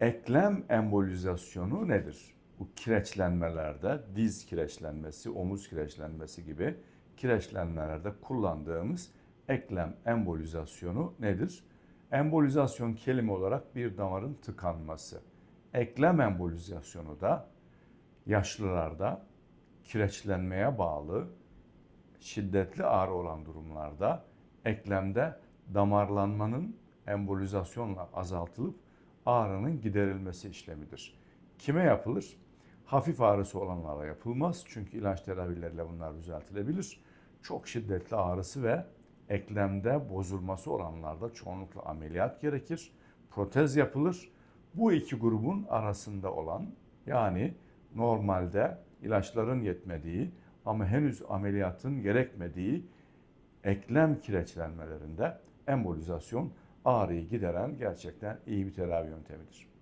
Eklem embolizasyonu nedir? Bu kireçlenmelerde diz kireçlenmesi, omuz kireçlenmesi gibi kireçlenmelerde kullandığımız eklem embolizasyonu nedir? Embolizasyon kelime olarak bir damarın tıkanması. Eklem embolizasyonu da yaşlılarda kireçlenmeye bağlı şiddetli ağrı olan durumlarda eklemde damarlanmanın embolizasyonla azaltılıp ağrının giderilmesi işlemidir. Kime yapılır? Hafif ağrısı olanlara yapılmaz çünkü ilaç tedavileriyle bunlar düzeltilebilir. Çok şiddetli ağrısı ve eklemde bozulması olanlarda çoğunlukla ameliyat gerekir. Protez yapılır. Bu iki grubun arasında olan yani normalde ilaçların yetmediği ama henüz ameliyatın gerekmediği eklem kireçlenmelerinde embolizasyon ağrıyı gideren gerçekten iyi bir tedavi yöntemidir.